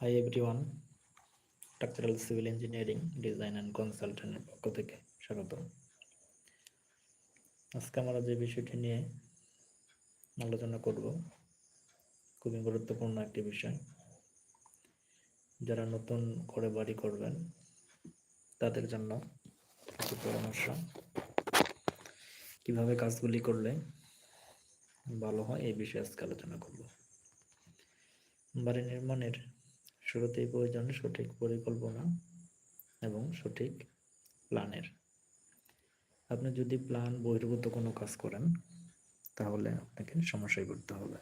Hi everyone structural civil engineering design and কনসালটেন্টের পক্ষ থেকে স্বাগত আজকে আমরা যে বিষয়টি নিয়ে আলোচনা করব, খুবই গুরুত্বপূর্ণ একটি বিষয়। যারা নতুন করে বাড়ি করবেন, তাদের জন্য কিছু পরামর্শ। কীভাবে কাজগুলি করলে ভালো হয়, এই বিষয়ে আজকে আলোচনা করব। বাড়ি নির্মাণের শুরুতেই প্রয়োজন সঠিক পরিকল্পনা এবং সঠিক প্ল্যানের। আপনি যদি প্ল্যান বহির্ভূত কোনো কাজ করেন, তাহলে আপনাকে সমস্যায় পড়তে হবে।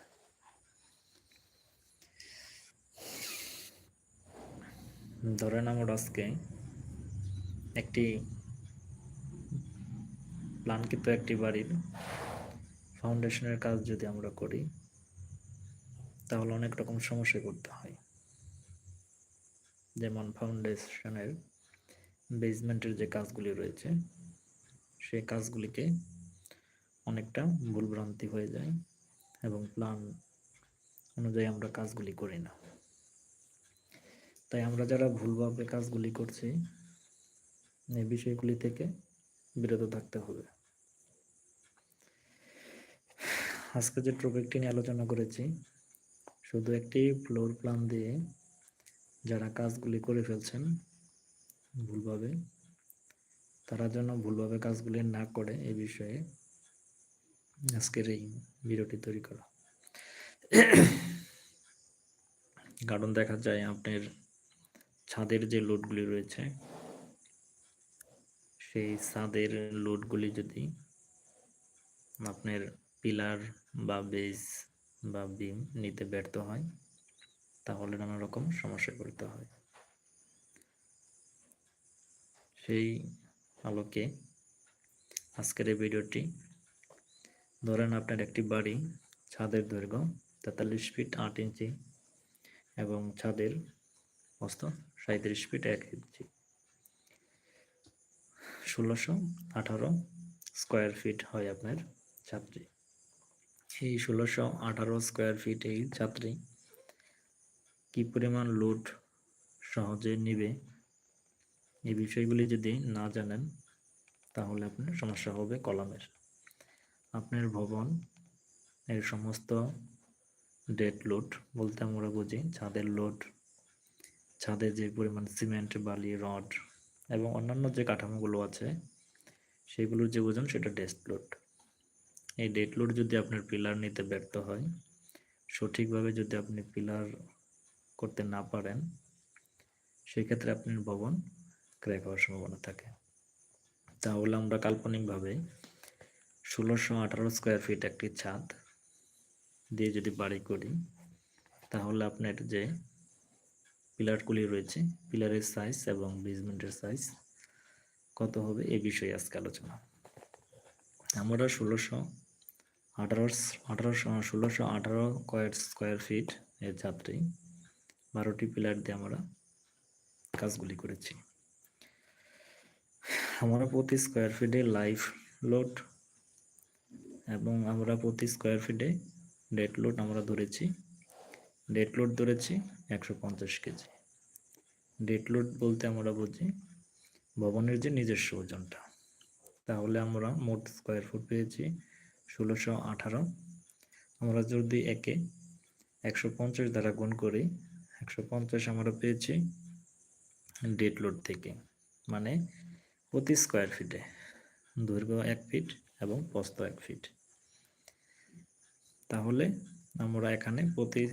ধরেন আমরা আজকে একটি, প্ল্যানকৃত একটি বাড়ির ফাউন্ডেশনের কাজ যদি আমরা করি, তাহলে অনেক রকম সমস্যায় পড়তে হয়। যেমন ফাউন্ডেশনের বেসমেন্টের যে কাজগুলি রয়েছে, সেই কাজগুলিকে অনেকটা ভুলভ্রান্তি হয়ে যায় এবং প্ল্যান অনুযায়ী আমরা কাজগুলি করি না। তাই আমরা যারা ভুলভাবে কাজগুলি করছি, এই বিষয়গুলি থেকে বিরত থাকতে হবে। আজকে যে টপিকটি নিয়ে আলোচনা করেছি, শুধু একটি ফ্লোর প্ল্যান দিয়ে যারা কাজগুলি করে ফেলছেন ভুলভাবে, তারা যেন ভুলভাবে কাজগুলি না করে এই বিষয়ে আজকের এই ভিডিওটি তৈরি করা। কারণ দেখা যায় আপনার ছাদের যে লোডগুলি রয়েছে, সেই ছাদের লোডগুলি যদি আপনার পিলার বা বেস বা বিম নিতে ব্যর্থ হয়, তাহলে নানা রকম সমস্যায় পড়তে হয়। সেই আলোকে আজকের এই ভিডিওটি। ধরেন আপনার একটি বাড়ি, ছাদের দৈর্ঘ্য তেতাল্লিশ ফিট আট ইঞ্চি এবং ছাদের প্রস্থ সাঁত্রিশ ফিট এক ইঞ্চি। ষোলোশো আঠারো স্কোয়ার ফিট হয় আপনার ছাত্রী এই ষোলোশো আঠারো স্কোয়ার ফিট এই ছাত্রী কি পরিমাণ লোড সহজে নিবে? এই বিষয়গুলি যদি না জানেন, তাহলে আপনার সমস্যা হবে কলামের। আপনার ভবন, এর সমস্ত ডেড লোড বলতে আমরা বুঝি, ছাদের লোড ছাদে যে পরিমাণ সিমেন্ট বালি রড এবং অন্যান্য যে কাঠামোগুলো আছে, সেগুলোর যে ওজন সেটা ডেস্ট লোড এই ডেড লোড যদি আপনার পিলার নিতে ব্যর্থ হয়, সঠিকভাবে যদি আপনি পিলার করতে না পারেন, সেক্ষেত্রে আপনার ভবন ক্র্যাক হওয়ার সম্ভাবনা থাকে। তাহলে আমরা কাল্পনিকভাবে ষোলোশো আঠারো স্কোয়ার ফিট একটি ছাদ দিয়ে যদি বাড়ি করি, তাহলে আপনার যে পিলারগুলি রয়েছে পিলারের সাইজ এবং বেসমেন্টের সাইজ কত হবে, এ বিষয়ে আজকে আলোচনা। আমরা ষোলোশো আঠারো আঠারোশো ষোলোশো আঠারো কয়ের স্কোয়ার ফিট এর ছাত্রী বারোটি পিলার দিয়ে আমরা কাজগুলি করেছি। আমরা প্রতি স্কোয়ার ফিটে লাইফ লোড এবং আমরা প্রতি স্কোয়ার ফিটে ডেড লোড আমরা ধরেছি। ডেড লোড ধরেছি একশো পঞ্চাশ কেজি ডেড লোড বলতে আমরা বুঝি ভবনের যে নিজস্ব ওজনটা। তাহলে আমরা মোট স্কোয়ার ফুট পেয়েছি ষোলোশো আঠারো। আমরা যদি একে একশো পঞ্চাশ দ্বারা গুণ করি, একশো পঞ্চাশ আমরা পেয়েছি ডেড লোড থেকে মানে প্রতি স্কোয়ার ফিটে দৈর্ঘ্য এক ফিট এবং প্রস্থ এক ফিট তাহলে আমরা এখানে প্রতি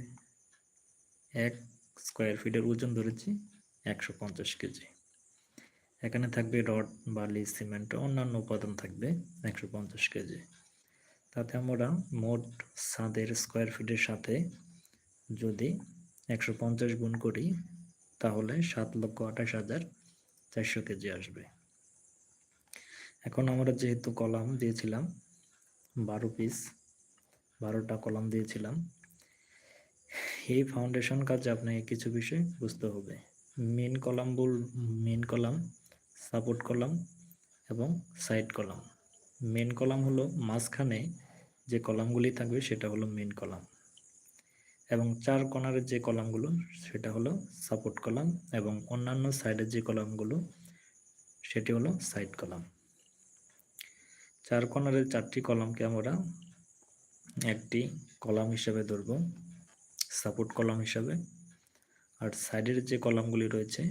এক স্কোয়ার ফিটের ওজন ধরেছি একশো পঞ্চাশ কেজি। এখানে থাকবে রড, বালি, সিমেন্ট, অন্যান্য উপাদান থাকবে একশো পঞ্চাশ কেজি। তাতে আমরা মোট ছাদের স্কোয়ার ফিটের সাথে যদি একশো পঞ্চাশ গুণ করি, তাহলে সাত লক্ষ আঠাশ হাজার চারশো কেজি আসবে। এখন আমরা যেহেতু কলাম দিয়েছিলাম, বারো পিস বারোটা কলাম দিয়েছিলাম, এই ফাউন্ডেশন কাজে আপনাকে কিছু বিষয় বুঝতে হবে। মেন কলাম বল মেন কলাম সাপোর্ট কলাম এবং সাইড কলাম। মেন কলাম হলো মাঝখানে যে কলামগুলি থাকবে সেটা হলো মেন কলাম এবং চার কর্নারের যে কলামগুলো সেটা হলো সাপোর্ট কলাম এবং অন্যান্য সাইডের যে কলামগুলো সেটি হলো সাইড কলাম চার কর্নারের চারটি কলামকে আমরা একটি কলাম হিসেবে ধরব সাপোর্ট কলাম হিসাবে। আর সাইডের যে কলামগুলি রয়েছে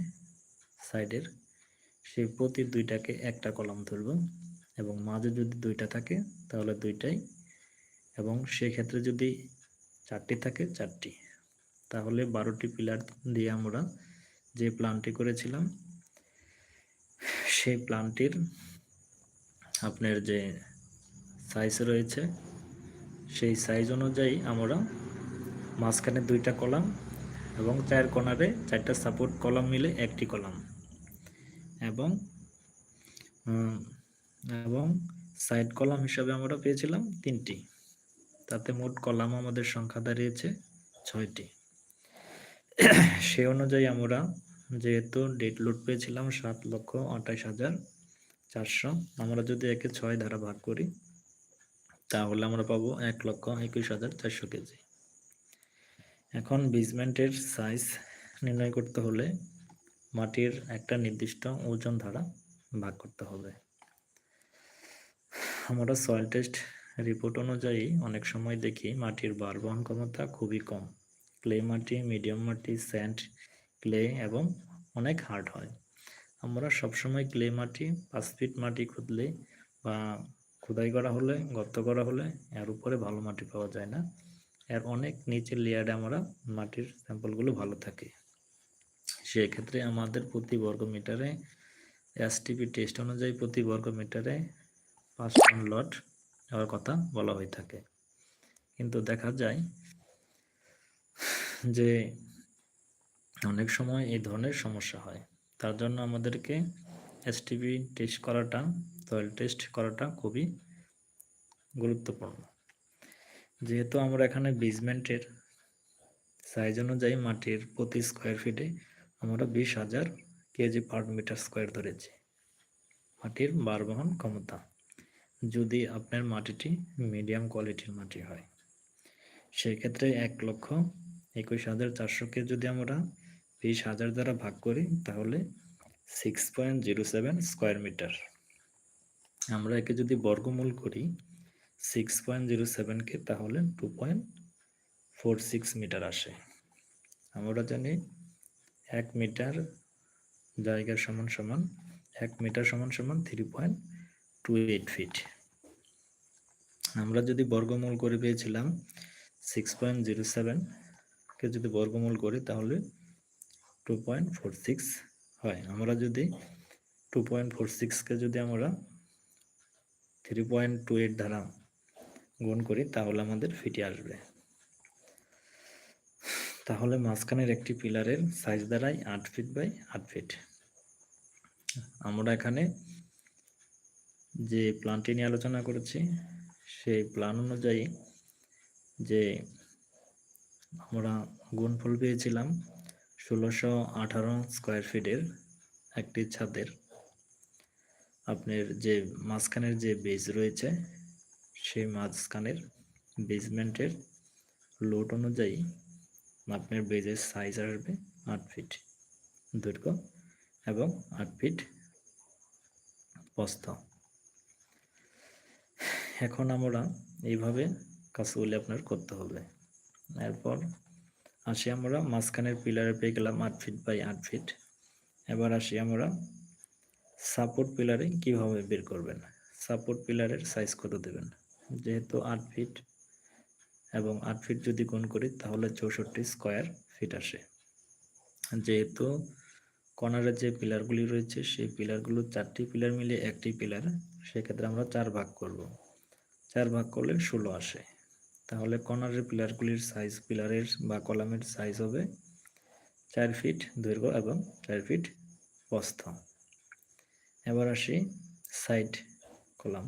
সাইডের সেই প্রতি দুইটাকে একটা কলাম ধরব। এবং মাঝে যদি দুইটা থাকে, তাহলে দুইটাই। এবং সেক্ষেত্রে যদি চারটি থাকে, চারটি। তাহলে বারোটি পিলার দিয়ে আমরা যে প্ল্যানটি করেছিলাম, সেই প্ল্যানটির আপনার যে সাইজ রয়েছে, সেই সাইজ অনুযায়ী আমরা মাঝখানে দুইটা কলাম এবং চার কোণারে চারটা সাপোর্ট কলাম মিলে একটি কলাম। এবং এবং সাইড কলাম হিসাবে আমরা পেয়েছিলাম তিনটি। তাতে মোট কলাম আমাদের সংখ্যা দাঁড়িয়েছে ছয়টি। সে অনুযায়ী আমরা যেহেতু ডেট লোড পেয়েছিলাম সাত লক্ষ আঠাশ হাজার চারশো, আমরা যদি একে ছয় ধারা ভাগ করি, তাহলে আমরা পাবো এক লক্ষ একুশ হাজার চারশো কেজি। এখন বেসমেন্টের সাইজ নির্ণয় করতে হলে মাটির একটা নির্দিষ্ট ওজন ধারা ভাগ করতে হবে। আমরা সয়েল টেস্ট রিপোর্ট অনুযায়ী অনেক সময় দেখি মাটির বার বহন ক্ষমতা খুবই কম। ক্লে মাটি মিডিয়াম মাটি স্যান্ড ক্লে এবং অনেক হার্ড হয়। আমরা সবসময় ক্লে মাটি, পাঁচ ফিট মাটি খুঁদলে বা খোদাই করা হলে, গর্ত করা হলে এর উপরে ভালো মাটি পাওয়া যায় না। এর অনেক নিচের লেয়ারে আমরা মাটির স্যাম্পলগুলো ভালো থাকে। সেক্ষেত্রে আমাদের প্রতি বর্গ মিটারে এসটিপি টেস্ট অনুযায়ী প্রতি বর্গ মিটারে টন লট হওয়ার কথা বলা হয়ে থাকে। কিন্তু দেখা যায় যে অনেক সময় এই ধরনের সমস্যা হয়। তার জন্য আমাদেরকে এসটিপি টেস্ট করাটা সয়েল টেস্ট করাটা খুবই গুরুত্বপূর্ণ। যেহেতু আমরা এখানে বেসমেন্টের সাইজ অনুযায়ী মাটির প্রতি স্কোয়ার ফিটে আমরা বিশ হাজার কেজি পার মিটার স্কোয়ার ধরেছি। মাটির বার বহন ক্ষমতা। যদি আপনার মাটিটি মিডিয়াম কোয়ালিটির মাটি হয়। সেক্ষেত্রে এক লক্ষ একুশ হাজার চারশোকে যদি আমরা বিশ হাজার দ্বারা ভাগ করি, তাহলে six point zero seven square metre আমরা একে যদি বর্গমূল করি সিক্স পয়েন্ট জিরো সেভেনকে তাহলে two point four six metre আসে। আমরা জানি এক মিটার জায়গার সমান সমান, এক মিটার সমান সমান three point two eight feet আমরা যদি বর্গমূল করে পেয়েছিলাম সিক্স পয়েন্ট জিরো সেভেনকে যদি বর্গমূল করি তাহলে টু পয়েন্ট ফোর সিক্স হয়। আমরা যদি টু পয়েন্ট ফোর সিক্সকে যদি আমরা থ্রি পয়েন্ট টু এইট দ্বারা গুণ করি তাহলে আমাদের ফিটে আসবে। তাহলে মাঝখানের একটি পিলারের সাইজ দাঁড়ায় আট ফিট বাই আট ফিট আমরা এখানে যে প্ল্যানটি নিয়ে আলোচনা করেছি, সেই প্ল্যান অনুযায়ী যে আমরা গুণফল পেয়েছিলাম ষোলোশো আঠারো স্কোয়ার ফিটের একটি ছাদের। আপনার যে মাঝখানের যে বেজ রয়েছে, সেই মাঝখানের বেজমেন্টের লোড অনুযায়ী আপনার বেজের সাইজ আসবে আট ফিট দৈর্ঘ্য এবং আট ফিট প্রস্থ। এখন আমরা এইভাবে কাজগুলি আপনার করতে হবে। এরপর আসি আমরা মাঝখানের পিলারে পেয়ে গেলাম আট ফিট বাই আট ফিট এবার আসি আমরা সাপোর্ট পিলারে কীভাবে বের করবেন? সাপোর্ট পিলারের সাইজ কত দেবেন? যেহেতু আট ফিট এবং আট ফিট যদি গুণ করি তাহলে চৌষট্টি স্কোয়ার ফিট আসে। যেহেতু কর্নারের যে পিলারগুলি রয়েছে, সেই পিলারগুলো চারটি পিলার মিলে একটি পিলার সেক্ষেত্রে আমরা চার ভাগ করব। চার ভাগ করলে ষোলো আসে। তাহলে কর্নারের পিলারগুলির সাইজ পিলারের বা কলামের সাইজ হবে চার ফিট দৈর্ঘ্য এবং চার ফিট প্রস্থ এবার আসি সাইড কলাম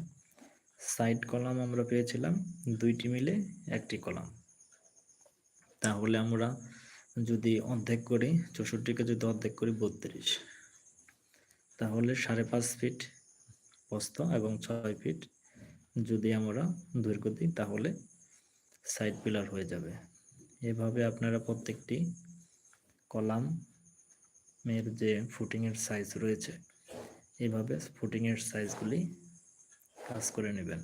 সাইড কলাম আমরা পেয়েছিলাম দুইটি মিলে একটি কলাম তাহলে আমরা যদি অর্ধেক করি চৌষট্টিকে যদি অর্ধেক করি, বত্রিশ। তাহলে সাড়ে পাঁচ ফিট প্রস্থ এবং ছয় ফিট যদি আমরা দৈর্ঘ্য দিই, তাহলে সাইড পিলার হয়ে যাবে। এভাবে আপনারা প্রত্যেকটি কলামের যে ফুটিংয়ের সাইজ রয়েছে এইভাবে ফুটিংয়ের সাইজগুলি কাজ করে নেবেন।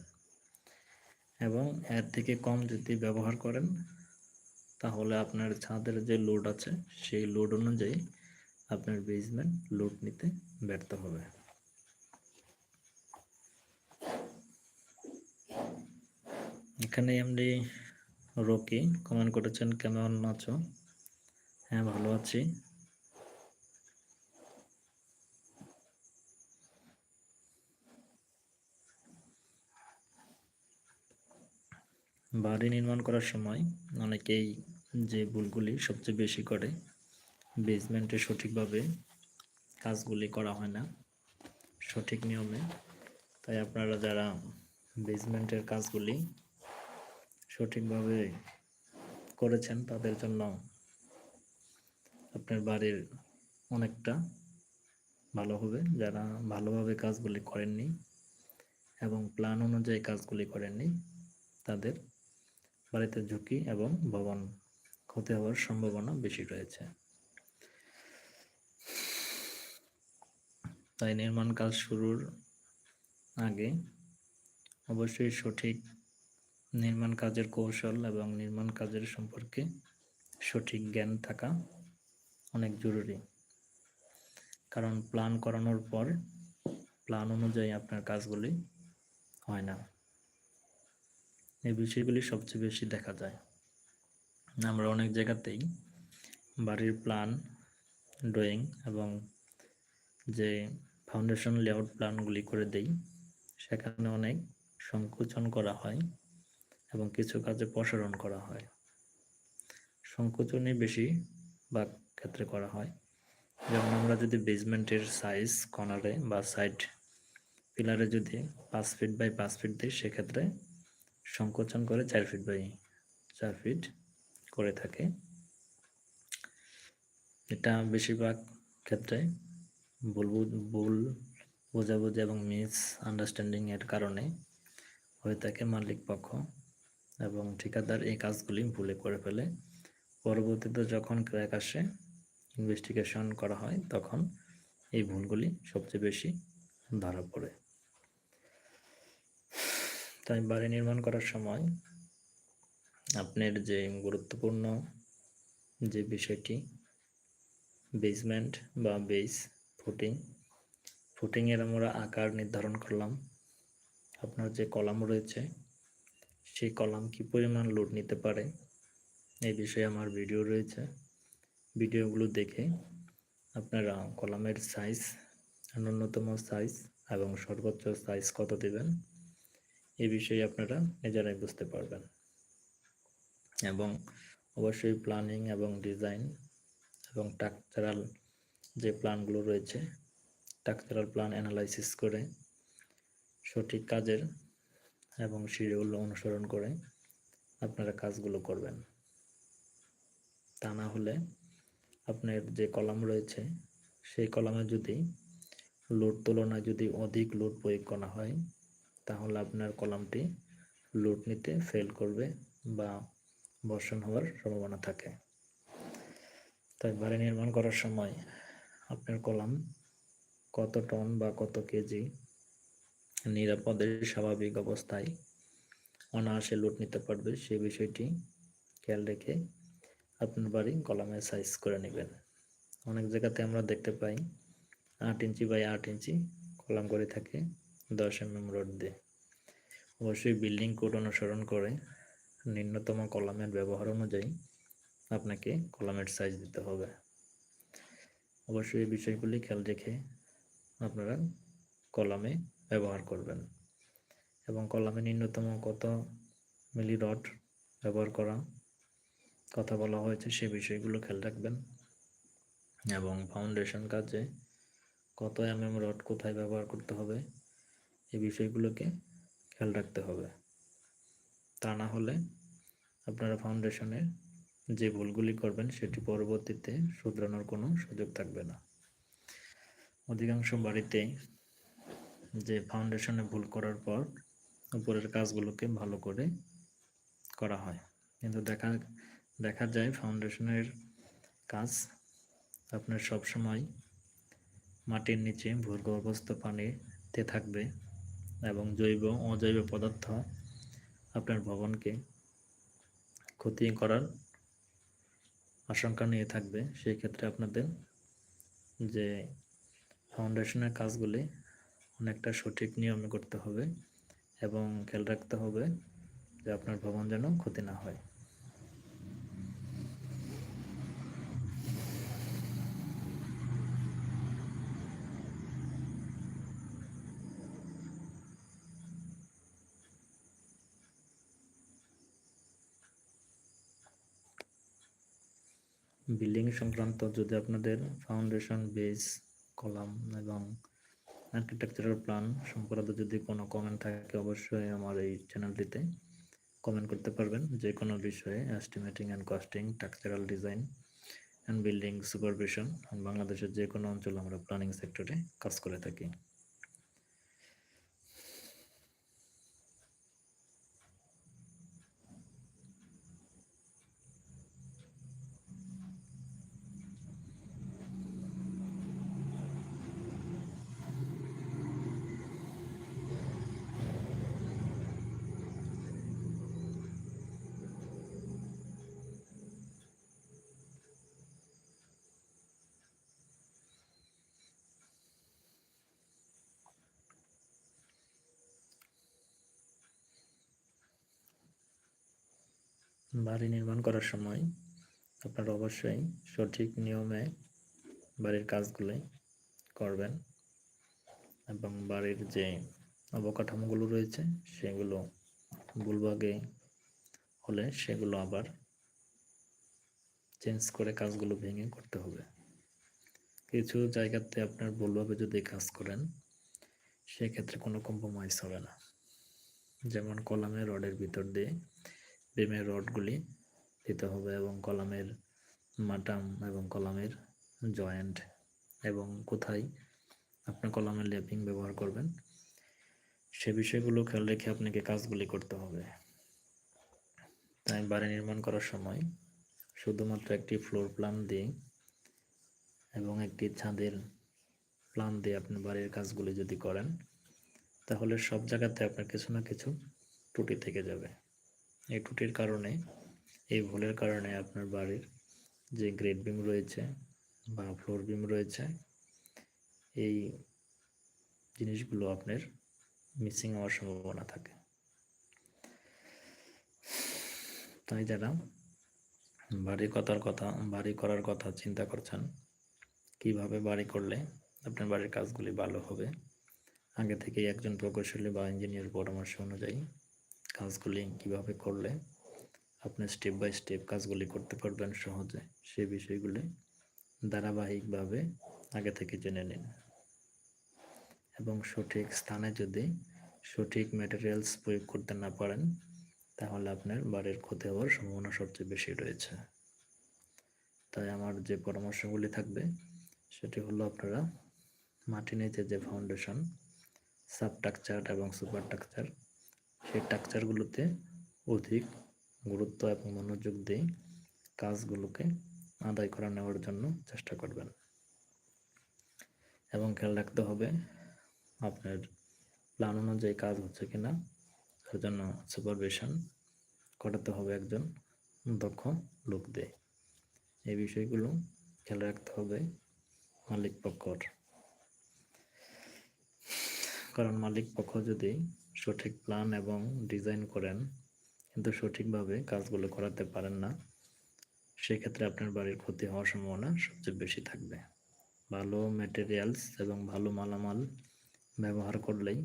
এবং এর থেকে কম যদি ব্যবহার করেন, তাহলে আপনার ছাদের যে লোড আছে, সেই লোড অনুযায়ী আপনার বেসমেন্ট লোড নিতে ব্যর্থ হবে। এখানে এমডি রকি। কমেন্ট করেছেন, কেমন আছো? হ্যাঁ ভালো আছি। বাড়ি নির্মাণ করার সময় অনেকেই যে ভুলগুলি সবচেয়ে বেশি করে বেসমেন্টে সঠিকভাবে কাজগুলি করা হয় না, সঠিক নিয়মে। তাই আপনারা যারা বেসমেন্টের কাজগুলি সঠিকভাবে করেছেন তাদের জন্য আপনার বাড়ির অনেকটা ভালো হবে। যারা ভালোভাবে কাজগুলি করেননি এবং প্ল্যান অনুযায়ী কাজগুলি করেননি, তাদের বাড়িতে ঝুঁকি এবং ভবন ক্ষতি হওয়ার সম্ভাবনা বেশি রয়েছে। তাই নির্মাণ কাজ শুরুর আগে অবশ্যই সঠিক নির্মাণ কাজের কৌশল এবং নির্মাণ কাজের সম্পর্কে সঠিক জ্ঞান থাকা অনেক জরুরি। কারণ প্ল্যান করানোর পর প্ল্যান অনুযায়ী আপনার কাজগুলি হয় না। এই বিষয়গুলি সবচেয়ে বেশি দেখা যায়। আমরা অনেক জায়গাতেই বাড়ির প্ল্যান ড্রয়িং এবং যে ফাউন্ডেশন লেআউট প্ল্যানগুলি করে দেই, সেখানে অনেক সংকোচন করা হয়। এবং কিছু কাজে প্রসারণ করা হয়। সংকোচনই বেশি বা ক্ষেত্রে করা হয়। যেমন আমরা যদি বেসমেন্টের সাইজ কর্নারে বা সাইড পিলারে যদি পাঁচ ফিট বাই পাঁচ ফিট দিই, সেক্ষেত্রে সংকোচন করে চার ফিট বাই চার ফিট করে থাকে। এটা বেশিরভাগ ক্ষেত্রে ভুল ভুল বোঝাবুঝি এবং মিস আন্ডারস্ট্যান্ডিং এর কারণে হয়ে থাকে মালিক পক্ষ। এবং ঠিকাদার এই কাজগুলি ভুলে করে ফেলে। পরবর্তীতে যখন ক্র্যাক আসে ইনভেস্টিগেশন করা হয়, তখন এই ভুলগুলি সবচেয়ে বেশি ধরা পড়ে। তাই বাড়ি নির্মাণ করার সময় আপনার যে গুরুত্বপূর্ণ যে বিষয়টি বেসমেন্ট বা বেস ফুটিং ফুটিংয়ের আমরা আকার নির্ধারণ করলাম। আপনার যে কলাম রয়েছে সেই কলাম কি পরিমাণ লোড নিতে পারে? এই বিষয়ে আমার ভিডিও রয়েছে। ভিডিওগুলো দেখে আপনারা কলামের সাইজ ন্যূনতম সাইজ এবং সর্বোচ্চ সাইজ কত দেবেন এই বিষয়ে আপনারা নিজেরাই বুঝতে পারবেন। এবং অবশ্যই প্ল্যানিং এবং ডিজাইন এবং স্ট্রাকচারাল যে প্ল্যানগুলো রয়েছে স্ট্রাকচারাল প্ল্যান অ্যানালাইসিস করে সঠিক কাজের এবং শিডিউল অনুসরণ করে আপনারা কাজগুলো করবেন। তা না হলে আপনার যে কলাম রয়েছে, সেই কলামে যদি লোড তুলনায় যদি অধিক লোড প্রয়োগ করা হয়, তাহলে আপনার কলামটি লোড নিতে ফেল করবে বা বর্ষণ হওয়ার সম্ভাবনা থাকে। তাই বাড়ি নির্মাণ করার সময় আপনার কলাম কত টন বা কত কেজি নিরাপদে স্বাভাবিক অবস্থায় অনায়াসে লোড নিতে পারবে সে বিষয়টি খেয়াল রেখে আপনার বাড়ি কলামের সাইজ করে নেবেন। অনেক জায়গাতে আমরা দেখতে পাই আট ইঞ্চি বাই আট ইঞ্চি কলাম করে থাকে দশ এম এম রড দিয়ে। অবশ্যই বিল্ডিং কোড অনুসরণ করে নিম্নতম কলামের ব্যবহার অনুযায়ী আপনাকে কলামের সাইজ দিতে হবে। অবশ্যই এই বিষয়গুলি খেয়াল রেখে আপনারা কলামে ব্যবহার করবেন। এবং কলামে ন্যূনতম কত মিলি রড ব্যবহার করা, কথা বলা হয়েছে সে বিষয়গুলো খেয়াল রাখবেন। এবং ফাউন্ডেশন কাজে কত এম এম রড কোথায় ব্যবহার করতে হবে এই বিষয়গুলোকে খেয়াল রাখতে হবে। তা না হলে আপনারা ফাউন্ডেশনের যে ভুলগুলি করবেন, সেটি পরবর্তীতে শুধরানোর কোনো সুযোগ থাকবে না। অধিকাংশ বাড়িতে যে ফাউন্ডেশনে ভুল করার পর উপরের কাজগুলোকে ভালো করে করা হয়। কিন্তু দেখা দেখা যায় ফাউন্ডেশনের কাজ আপনার সব সময় মাটির নিচে ভূগর্ভস্থ পানিতে থাকবে এবং জৈব, অজৈব পদার্থ আপনার ভবনকে ক্ষতি করার আশঙ্কা নিয়ে থাকবে। সেই ক্ষেত্রে আপনাদের যে ফাউন্ডেশনের কাজগুলি অনেকটা সঠিক নিয়মে করতে হবে এবং খেয়াল রাখতে হবে যে আপনার ভবন যেন ক্ষতি না হয়। বিল্ডিং সংক্রান্ত যদি আপনাদের ফাউন্ডেশন বেস কলাম এবং আর্কিটেকচারাল প্ল্যান সংক্রান্ত যদি কোনো কমেন্ট থাকে অবশ্যই আমার এই চ্যানেলটিতে কমেন্ট করতে পারবেন। যে কোনো বিষয়ে estimating and costing structural design and building supervision বাংলাদেশের যে কোনো অঞ্চলে আমরা প্ল্যানিং সেক্টরে কাজ করে থাকি। বাড়ি নির্মাণ করার সময় আপনারা অবশ্যই সঠিক নিয়মে বাড়ির কাজগুলি করবেন এবং বাড়ির যে অবকাঠামোগুলো রয়েছে, সেগুলো ভুলভাগে হলে সেগুলো আবার চেঞ্জ করে কাজগুলো ভেঙে করতে হবে। কিছু জায়গাতে আপনার ভুলভাবে যদি কাজ করেন, সেক্ষেত্রে কোনো কম্প্রোমাইজ হবে না। যেমন কলামে রডের ভিতর দিয়ে বিমের রডগুলি দিতে হবে এবং কলামের মাটাম এবং কলামের জয়েন্ট এবং কোথায় আপনি কলামের লেপিং ব্যবহার করবেন, সে বিষয়গুলো খেয়াল রেখে আপনাকে কাজগুলি করতে হবে। তাই বাড়ি নির্মাণ করার সময় শুধুমাত্র একটি ফ্লোর প্ল্যান দিয়ে এবং একটি ছাদের প্ল্যান দিয়ে আপনি বাড়ির কাজগুলি যদি করেন, তাহলে সব জায়গাতে আপনার কিছু না কিছু ত্রুটি থেকে যাবে। এই ত্রুটির কারণে, এই ভুলের কারণে আপনার বাড়ির যে গ্রেড বিম রয়েছে বা ফ্লোর বিম রয়েছে, এই জিনিসগুলো আপনার মিসিং হওয়ার সম্ভাবনা থাকে। তাই যারা বাড়ি কথার কথা, বাড়ি করার কথা চিন্তা করছেন, কীভাবে বাড়ি করলে আপনার বাড়ির কাজগুলি ভালো হবে, আগে থেকেই একজন প্রকৌশলী বা ইঞ্জিনিয়ার পরামর্শ অনুযায়ী কাজগুলি কীভাবে করলে আপনি স্টেপ বাই স্টেপ কাজগুলি করতে পারবেন সহজে সেই বিষয়গুলি ধারাবাহিকভাবে আগে থেকে জেনে নিন। এবং সঠিক স্থানে যদি সঠিক ম্যাটেরিয়ালস প্রয়োগ করতে না পারেন, তাহলে আপনার বাড়ির ক্ষতি হওয়ার সম্ভাবনা সবচেয়ে বেশি রয়েছে। তাই আমার যে পরামর্শগুলি থাকবে, সেটি হলো আপনারা মাটি নিচে যে ফাউন্ডেশন সাবস্ট্রাকচার এবং সুপার স্ট্রাকচার সেই স্ট্রাকচারগুলোতে অধিক গুরুত্ব এবং মনোযোগ দিয়ে কাজগুলোকে আদায় করা নেওয়ার জন্য চেষ্টা করবেন। এবং খেয়াল রাখতে হবে আপনার প্ল্যান অনুযায়ী কাজ হচ্ছে কিনা, তার জন্য সুপারভিশন করাতে হবে একজন দক্ষ লোক দিয়ে। এই বিষয়গুলো খেয়াল রাখতে হবে মালিক পক্ষর কারণ মালিক পক্ষ যদি সঠিক প্ল্যান এবং ডিজাইন করেন, কিন্তু সঠিকভাবে কাজগুলো করাতে পারেন না, সেক্ষেত্রে আপনার বাড়ির ক্ষতি হওয়ার সম্ভাবনা সবচেয়ে বেশি থাকবে। ভালো ম্যাটেরিয়ালস এবং ভালো মালামাল ব্যবহার করলেই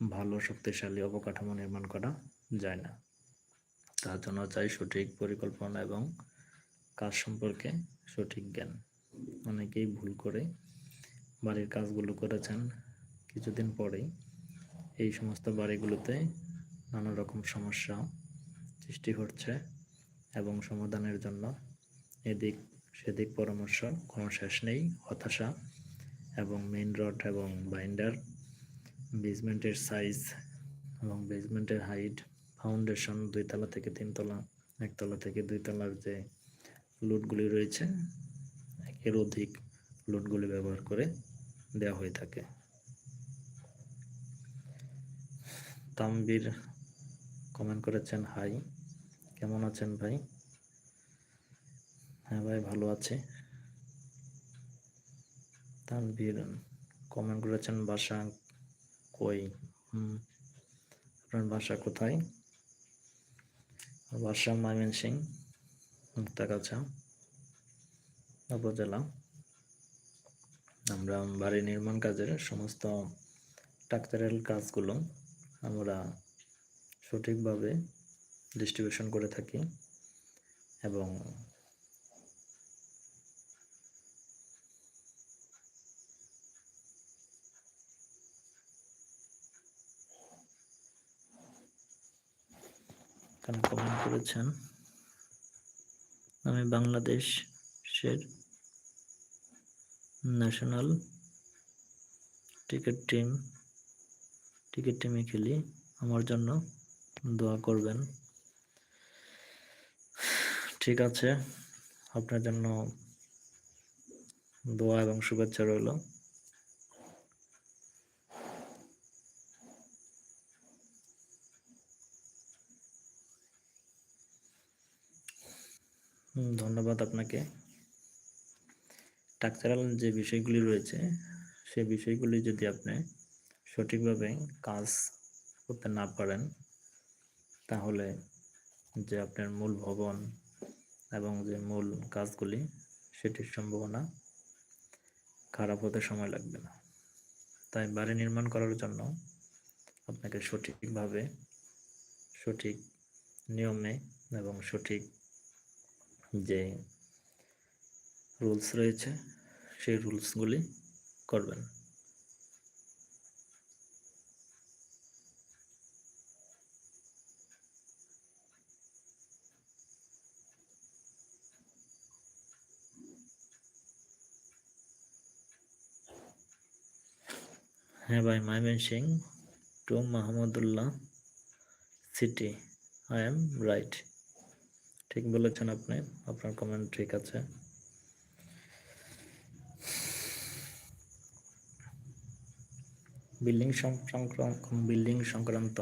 ভালো শক্তিশালী অবকাঠামো নির্মাণ করা যায় না। তার জন্য চাই সঠিক পরিকল্পনা এবং কাজ সম্পর্কে সঠিক জ্ঞান। অনেকেই ভুল করে বাড়ির কাজগুলো করেছেন, কিছুদিন পরেই এই সমস্ত বাড়িগুলোতে নানা রকম সমস্যা সৃষ্টি হচ্ছে এবং সমাধানের জন্য এদিক সেদিক পরামর্শ কোনো শেষ নেই, হতাশা এবং মেইন রড এবং বাইন্ডার বেসমেন্টের সাইজ এবং বেসমেন্টের হাইট ফাউন্ডেশন দুই তলা থেকে তিনতলা, একতলা থেকে দুই তলার যে লুটগুলি রয়েছে, একের অধিক লুটগুলি ব্যবহার করে দেওয়া হয়ে থাকে। তামবির কমেন্ট করেছেন হাই কেমন আছেন ভাই? হ্যাঁ ভাই, ভালো আছে। তানভীর কমেন্ট করেছেন, বাসা কই? হুম, আপনার বাসা কোথায়? বাসা ময়মনসিং মুক্তাগাছা, উপজেলা। আমরা বাড়ি নির্মাণ কাজের সমস্ত টাকচারাল কাজগুলো আমরা সঠিকভাবে ডিস্ট্রিবিউশন করে থাকি এবং কমেন্ট করেছেন আমি বাংলাদেশের ন্যাশনাল ক্রিকেট টিম ক্রিকেট টিমে খেলি। আমার জন্য দোয়া করবেন। ঠিক আছে, আপনার জন্য দোয়া এবং শুভেচ্ছা রইল। ধন্যবাদ আপনাকে। স্ট্রাকচারাল যে বিষয়গুলি রয়েছে সেই বিষয়গুলি যদি আপনি সঠিকভাবে কাজ করতে না পারেন, তাহলে যে আপনার মূল ভবন এবং যে মূল কাজগুলি সেটির সম্ভাবনা খারাপ হতে সময় লাগবে না। তাই বাড়ি নির্মাণ করার জন্য আপনাকে সঠিকভাবে সঠিক নিয়মে এবং সঠিক যে রুলস রয়েছে, সেই রুলসগুলি করবেন। হ্যাঁ ভাই Mymensingh to Mahmudullah city I am right ঠিক বলেছেন আপনি, আপনার কমেন্ট ঠিক আছে। বিল্ডিং সংক্রান্ত বিল্ডিং সংক্রান্ত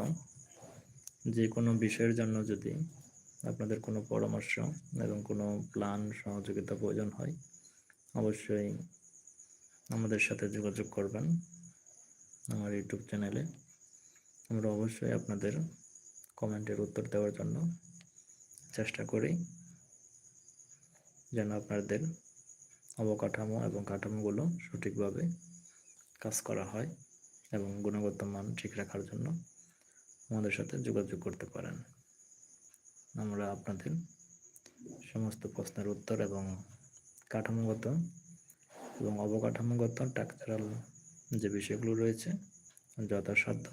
যে কোনো বিষয়ের জন্য যদি আপনাদের কোনো পরামর্শ এবং কোনো প্ল্যান সহযোগিতা প্রয়োজন হয়, অবশ্যই আমাদের সাথে যোগাযোগ করবেন। আমার ইউটিউব চ্যানেলে। আমরা অবশ্যই আপনাদের কমেন্টের উত্তর দেওয়ার জন্য চেষ্টা করি যেন আপনাদের অবকাঠামো এবং কাঠামোগুলো সঠিকভাবে কাজ করা হয় এবং গুণগত মান ঠিক রাখার জন্য আমাদের সাথে যোগাযোগ করতে পারেন। আমরা আপনাদের সমস্ত প্রশ্নের উত্তর এবং কাঠামোগত এবং অবকাঠামোগত টাকচারাল যে বিষয়গুলো রয়েছে যথাসাধ্য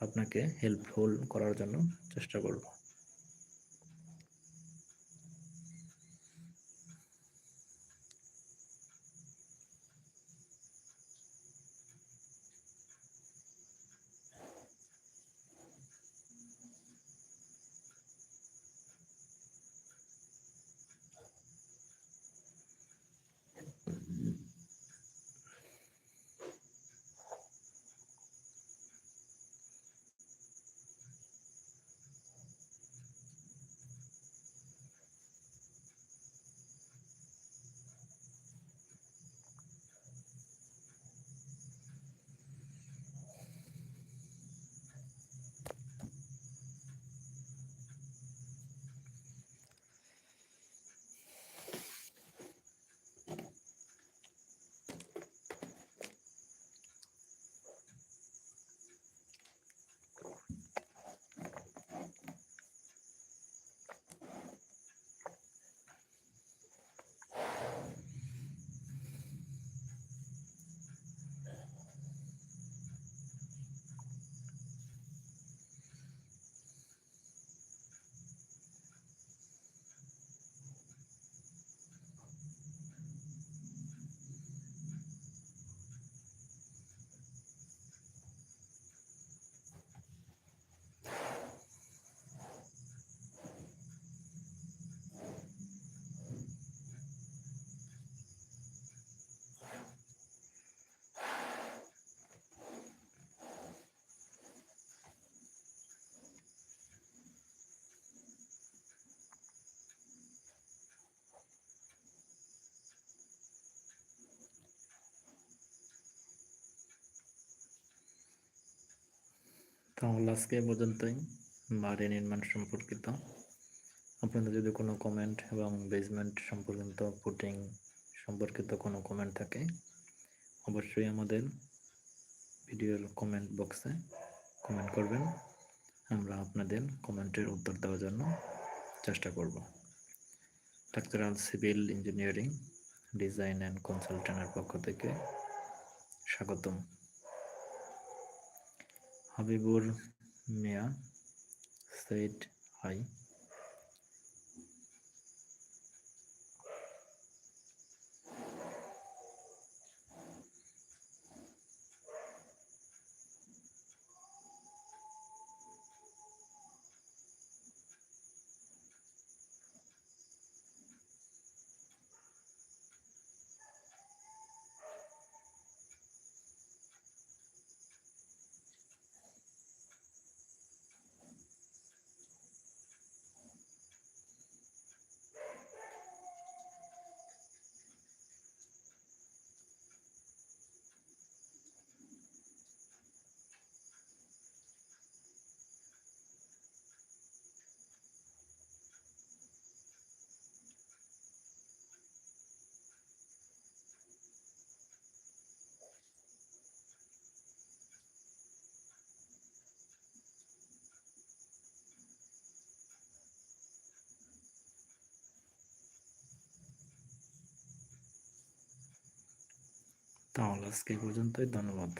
আপনাকে হেল্পফুল করার জন্য চেষ্টা করব। তাহলে আজকে পর্যন্তই, বাড়ি নির্মাণ সম্পর্কিত। আপনাদের যদি কোনো কমেন্ট এবং বেসমেন্ট সম্পর্কিত পুটিং সম্পর্কিত কোনো কমেন্ট থাকে, অবশ্যই আমাদের ভিডিওর কমেন্ট বক্সে কমেন্ট করবেন। আমরা আপনাদের কমেন্টের উত্তর দেওয়ার জন্য চেষ্টা করব। Structural civil engineering design and কনসালটেন্টের পক্ষ থেকে স্বাগতম। হাবিবুর মিয়া said hi তাহলে আজকে পর্যন্তই ধন্যবাদ।